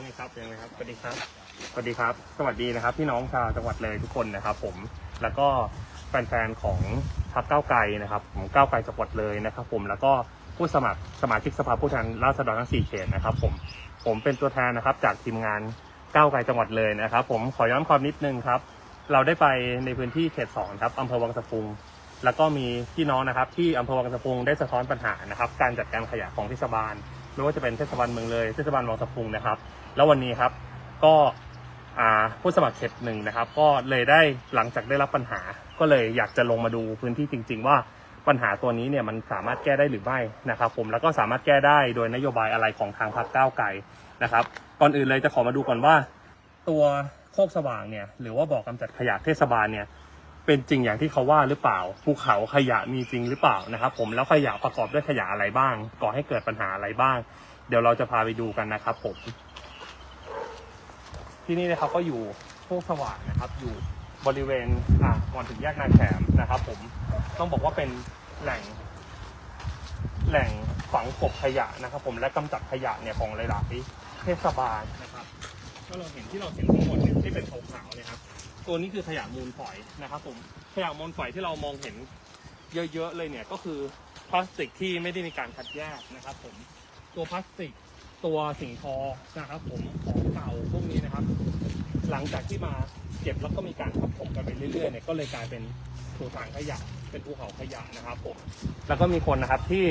ยังไงครับยังไงครับสวัสดีครับสวัสดีครับ สวัสดีนะครับ พี่น้องชาวจังหวัดเลยทุกคนนะครับ ผมแล้วก็แฟนๆของพรรคก้าวไกลนะครับผมก้าวไกลจังหวัดเลยนะครับ ผมแล้วก็ผู้สมัครสมาชิกสภาผู้แทนราษฎรทั้งสี่เขตนะครับ ผมผมเป็นตัวแทนนะครับ จากทีมงานก้าวไกลจังหวัดเลยนะครับ ผมขอย้อนความนิดนึงครับ เราได้ไปในพื้นที่เขตสองครับอำเภอวังสะพุงแล้วก็มีพี่น้องนะครับ ที่อำเภอวังสะพุงได้สะท้อนปัญหานะครับ การจัดการขยะของเทศบาล ไม่ว่าจะเป็นเทศบาลเมืองเลยเทศบาลวังสะพุงนะครับ แล้ววันนี้ครับก็ผู้สมัครเขตหนึ่งนะครับ ก็เลยได้หลังจากได้รับปัญหา ก็เลยอยากจะลงมาดูพื้นที่จริง ๆ ว่าปัญหาตัวนี้เนี่ยมันสามารถแก้ได้หรือไม่นะครับผมแล้วก็สามารถแก้ได้โดยนโยบายอะไรของทางพรรคก้าวไกลนะครับ ก่อนอื่นเลยจะขอมาดูก่อนว่า ตัวโคกสว่างเนี่ยหรือว่าบ่อกำจัดขยะเทศบาลเนี่ย เป็นจริงอย่างที่เขาว่าหรือเปล่าภูเขาขยะมีจริงหรือเปล่านะครับผมแล้วขยะประกอบด้วยขยะอะไรบ้าง ก่อให้เกิดปัญหาอะไรบ้าง เดี๋ยวเราจะพาไปดูกันนะครับผม ที่นี่นะครับก็อยู่โคกสว่างนะครับ อยู่บริเวณอ่าก่อนถึงแยกนาแขมนะครับ ผมต้องบอกว่าเป็นแหล่ง แหล่งฝังกบขยะนะครับ ผมและกำจัดขยะเนี่ยของหลายๆเทศบาลนะครับก็เราเห็นที่เราเห็นทั้งหมดเนี่ยที่เป็นขาวๆเนี่ยครับ ตัวนี้คือขยะมูลฝอยนะครับผมขยะมูลฝอยที่เรามองเห็นเยอะๆเลยเนี่ยก็คือพลาสติกที่ไม่ได้มีการคัดแยกนะครับผมตัวพลาสติกตัวสิ่งทอนะครับผมของเก่าพวกนี้นะครับ หลังจากที่มาเก็บแล้วก็มีการทับถมกันไปเรื่อยๆเนี่ยก็เลยกลายเป็นถูสารขยะเป็นภูเขาขยะนะครับผมแล้วก็มีคนนะครับที่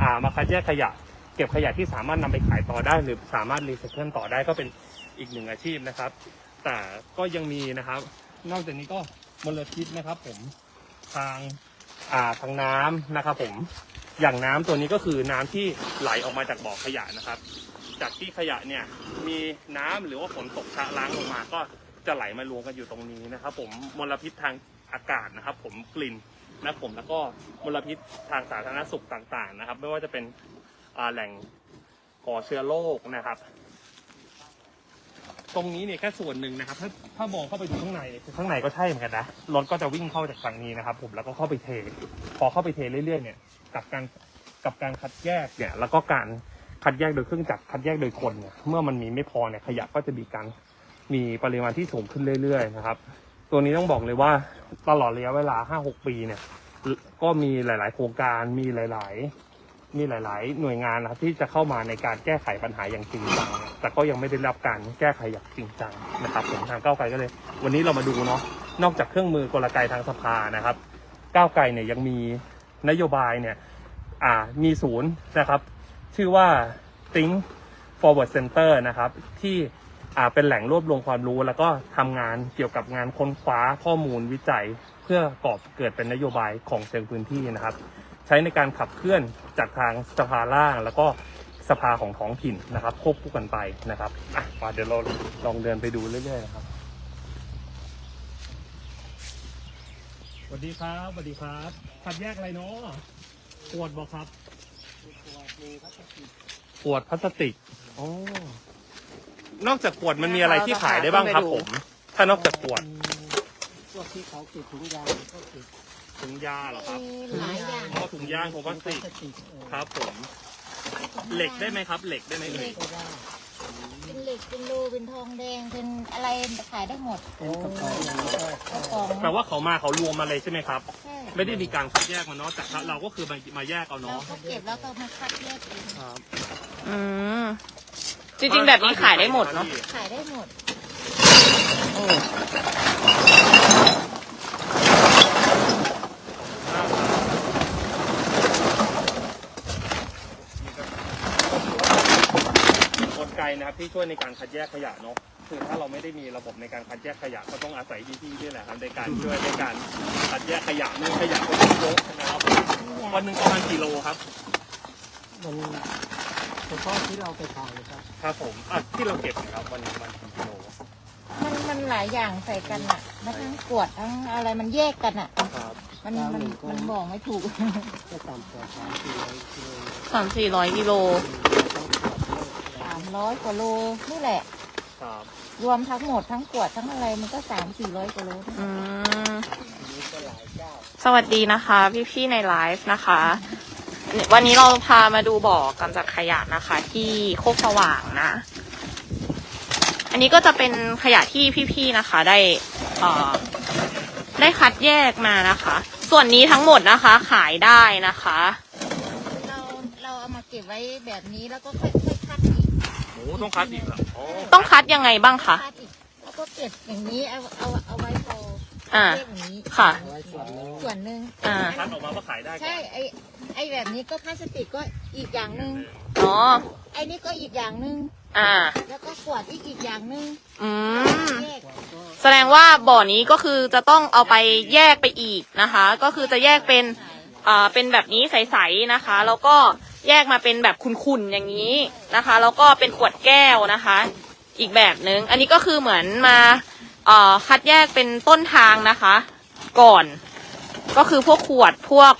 อ่ามาคัดแยกขยะ เก็บขยะที่สามารถนำไปขายต่อได้ หรือสามารถรีไซเคิลต่อได้ก็เป็นอีกหนึ่งอาชีพนะครับ แต่ก็ยังมีนะครับ นอกจากนี้ก็มลพิษนะครับ ผมทางอ่าทางน้ำนะครับผมอย่างน้ำตัวนี้ก็คือน้ำที่ไหลออกมาจากบ่อขยะนะครับ จากที่ขยะเนี่ยมีน้ำหรือว่าฝนตกชะล้างลงมา ก็จะไหลมารวมกันอยู่ตรงนี้นะครับ ผมมลพิษทางอากาศนะครับ ผมกลิ่นนะผมแล้วก็มลพิษทางสาธารณสุขต่างๆนะครับ ไม่ว่าจะเป็นอ่าแหล่งก่อเชื้อโรคนะครับ ตรงนี้เนี่ยแค่ส่วนหนึ่งนะครับ ถ้าถ้ามองเข้าไปดูข้างในข้างในก็ใช่เหมือนกันนะรถก็จะวิ่งเข้าจากฝั่งนี้นะครับ ผมแล้วก็เข้าไปเท พอเข้าไปเทเรื่อยๆเนี่ยกับการกับการคัดแยกเนี่ย แล้วก็การคัดแยกโดยเครื่องจักรคัดแยกโดยคนเนี่ยเมื่อมันมีไม่พอเนี่ยขยะก็จะมีการมีปริมาณที่สูงขึ้นเรื่อยๆนะครับ ตัวนี้ต้องบอกเลยว่าตลอดระยะเวลา 5-6 ปีเนี่ย ก็มีหลาย ๆ โครงการมีหลาย ๆ มีหลาย ๆ หน่วยงานนะครับที่จะเข้ามาในการแก้ไขปัญหาอย่างจริงจังแต่ก็ยังไม่ได้รับการแก้ไขอย่างจริงจังนะครับผมทางก้าวไกลก็เลย วันนี้เรามาดูเนาะนอกจากเครื่องมือกลไกทางสภานะครับก้าวไกลเนี่ยยังมีนโยบายเนี่ยอ่ามีศูนย์นะครับ ชื่อว่า Think Forward Center นะครับ ที่อ่าเป็นแหล่งรวบรวมความรู้ แล้วก็ทำงานเกี่ยวกับงานค้นคว้าข้อมูลวิจัย เพื่อกอบเกิดเป็นนโยบายของเชิงพื้นที่นะครับ ใช้ในการขับเคลื่อนจากทางสภาล่าง แล้วก็สภาของท้องถิ่นนะครับควบคู่กันไปนะครับอะมาเดี๋ยวเราลองเดินไปดูเรื่อยๆนะครับสวัสดีครับสวัสดีครับคัดแยกอะไรเนาะขวดบอกครับขวดพลาสติกโอ้นอกจากขวดมันมีอะไรที่ขายได้บ้างครับผม ถ้านอกจากขวด พวกที่เขาติดถุงยางก็ติด ถุงยาเหรอครับหลายอย่างอ๋อถุงยางของพลาสติกพลาสติกเออครับผม เหล็กได้ไหมครับ เหล็กได้ไหมเอ่ยก็ได้เป็นเหล็กเป็นรูเป็นทองแดงเป็นอะไรขายได้หมดเป็นกระป๋องอย่างนี้ก็กระป๋องแปลว่าเขามาเขารวมมาเลยใช่ไหมครับ ใช่ไม่ได้มีการคัดแยกมาเนาะแต่เราก็คือมามาแยกเอาเราเนาะก็เก็บแล้วก็มาคัดแยกเองครับอืมจริงๆแบบนี้ขายได้หมดเนาะขายได้หมดอื มกลไกนะครับที่ช่วยในการคัดแยกขยะเนาะคือถ้าเราไม่ได้มีระบบในการคัดแยกขยะก็ต้องอาศัยพี่ๆด้วยแหละครับในการช่วยในการคัดแยกขยะนู่นขยะก็เยอะนะครับวันหนึ่งประมาณกี่โลครับมันเฉพาะที่เราไปขายนะครับครับผมอะที่เราเก็บนะครับวันหนึงประมาณกี่กิโลมันมันหลายอย่างใส่กันอะมันทั้งกวดทั้งอะไรมันแยกกันอะครับมันมันมันบอกไม่ถูกก็ต่ำกว่าสามสี่ร้อยกิโลสามสี่ร้อยกิโล ร้อยกว่าโลนี่แหละ ครับรวมทั้งหมดทั้งกวดทั้งอะไรมันก็สามสี่ร้อยกว่าโลอืมอันนี้ก็หลายเจ้าสวัสดีนะคะ พี่ๆในไลฟ์นะคะ วันนี้เราพามาดูบ่อกำจัดขยะนะคะ ที่โคกสว่างนะ อันนี้ก็จะเป็นขยะที่พี่ๆนะคะ ได้เอ่อได้คัดแยกมานะคะ ส่วนนี้ทั้งหมดนะคะขายได้นะคะ เราเราเอามาเก็บไว้แบบนี้แล้วก็ค่อยๆคัด อีกโอ้ต้องคัดอีกเหรอโอ้ต้องคัดยังไงบ้างคะ คัดอีกแล้วก็เก็บอย่างนี้เอาเอาเอาไว้พออ่าเรียกอย่างนี้ค่ะ เอาไว้ส่วนหนึงส่วนหนึ่งอ่า คัดออกมาก็ขายได้ก่อนใช่ไอไอแบบนี้ก็พลาสติกก็อีกอย่างหนึ่งอ๋อ ไอนี่ก็อีกอย่างหนึ่งอ่า แล้วก็ขวดอีกอีกอย่างหนึ่งอืม แยกแสดงว่าบ่อนี้ก็คือจะต้องเอาไปแยกไปอีกนะคะ ก็คือจะแยกเป็น อ่า เป็นแบบนี้ใสๆนะคะ แล้วก็ แยกมาเป็นแบบขุ่นๆอย่างนี้นะคะ แล้วก็เป็นขวดแก้วนะคะ อีกแบบหนึงอันนี้ก็คือเหมือนมาคัดแยกเป็นต้นทางนะคะ ก่อน ก็คือพวกขวดพวก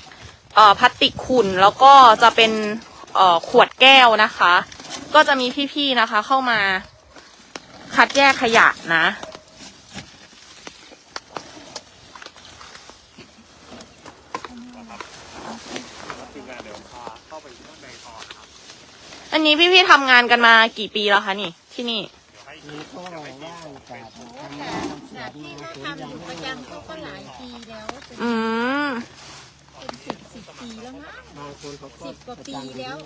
พลาสติกขุ่นแล้วก็จะเป็นขวดแก้วนะคะ ก็จะมีพี่ๆนะคะเข้ามาคัดแยกขยะนะ ทีมงานเดี๋ยวพาเข้าไปข้างในต่อครับ อันนี้พี่ๆทำงานกันมากี่ปีแล้วคะนี่ ที่นี่เดี๋ยวให้มีก็ว่างจากโอ้ทำแต่งานเสียจากดีที่มาเขาสวนทำอยางยู่ประจำเขาก็หลายปีแล้วเป็นอืมเป็นสิบสิบปีแล้วมั้ง บางคนเขาก็สิบกว่าปีแล้ว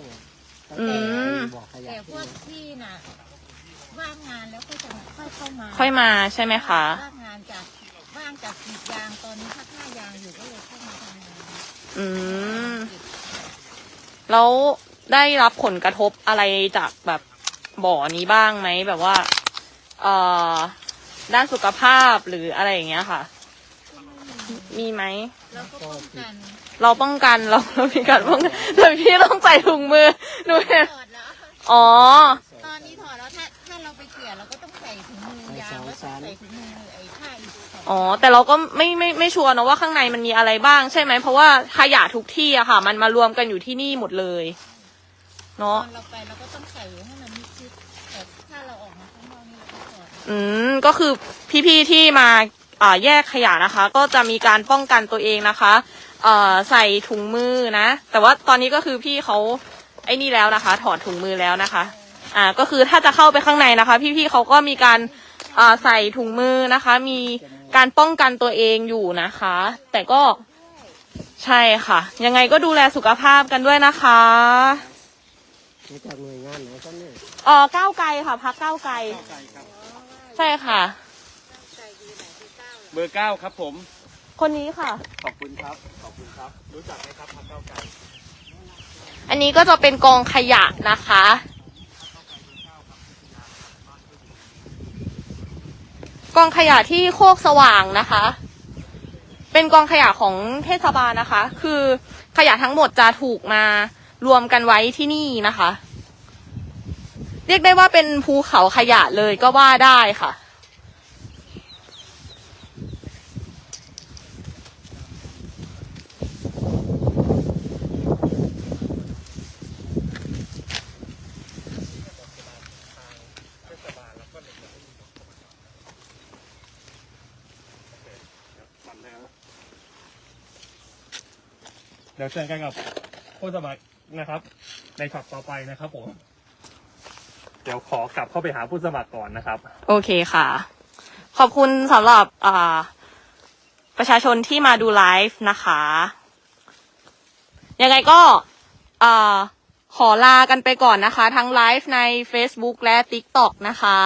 อืม บอกขยะแต่พวกที่น่ะว่างงานแล้วก็จะค่อยเข้ามาค่อยมาใช่ไหมคะ ว่างงานจากว่างจากกรีดยางตอนนี้ถ้าค่ายางอยู่ก็เลยเข้ามาทำงานอืม แล้ว ได้รับผลกระทบอะไรจากแบบบ่อนี้บ้างไหมแบบว่าเอ่อด้านสุขภาพหรืออะไรอย่างเงี้ยค่ะ มีไหม แล้วก็ป้องกันเราป้องกันเราเรามีการป้องกันแต่พี่ต้องใส่ถุงมือหนูเห็นถอดแล้วอ๋อ ตอนนี้ถอดแล้วถ้าถ้าเราไปเกี่ยเราก็ต้องใส่ถุงมือยางแล้วใส่ถุงมือไอ้ผ้าอีกสองอ๋อ แต่เราก็ไม่ไม่ไม่ชัวร์นะว่าข้างในมันมีอะไรบ้างใช่ไหมเพราะว่าขยะทุกที่อะค่ะ มันมารวมกันอยู่ที่นี่หมดเลยต เนาะอนเราไปเราก็ต้องใส่ให้มันมิดชิดแต่ถ้าเราออกมาข้างนอกนี่เราก็ถอดอืมก็คือพี่ๆที่มาอ่าแยกขยะนะคะ ก็จะมีการป้องกันตัวเองนะคะเอ่อใส่ถุงมือนะ แต่ว่าตอนนี้ก็คือพี่เขาไอ้นี่แล้วนะคะ ถอดถุงมือแล้วนะคะ อ่าก็คือถ้าจะเข้าไปข้างในนะคะ พี่ๆเขาก็มีการอ่าใส่ถุงมือนะคะ มีการป้องกันตัวเองอยู่นะคะ แต่ก็ใช่ค่ะ ยังไงก็ดูแลสุขภาพกันด้วยนะคะ มาจากหน่วยงานไหนก็เนี่ยเออก้าวไกลค่ะพักก้าวไกลใช่ค่ะ เบอร์เก้าครับผม คนนี้ค่ะ ขอบคุณครับ ขอบคุณครับ รู้จักไหมครับพักเก้าไกลอันนี้ก็จะเป็นกองขยะนะคะ กองขยะที่โคกสว่างนะคะ เป็นกองขยะของเทศบาลนะคะ คือขยะทั้งหมดจะถูกมา รวมกันไว้ที่นี่นะคะ เรียกได้ว่าเป็นภูเขาขยะเลยก็ว่าได้ค่ะ เดี๋ยวเจอกันกับผู้สมัคร นะครับ ในช็อตต่อไปนะครับผมเดี๋ยวขอกลับเข้าไปหาผู้สมัครก่อนนะครับ โอเคค่ะ ขอบคุณสำหรับอ่าประชาชนที่มาดูไลฟ์นะคะ ยังไงก็อ่าขอลากันไปก่อนนะคะ ทั้งไลฟ์ใน Facebook และ TikTok นะคะ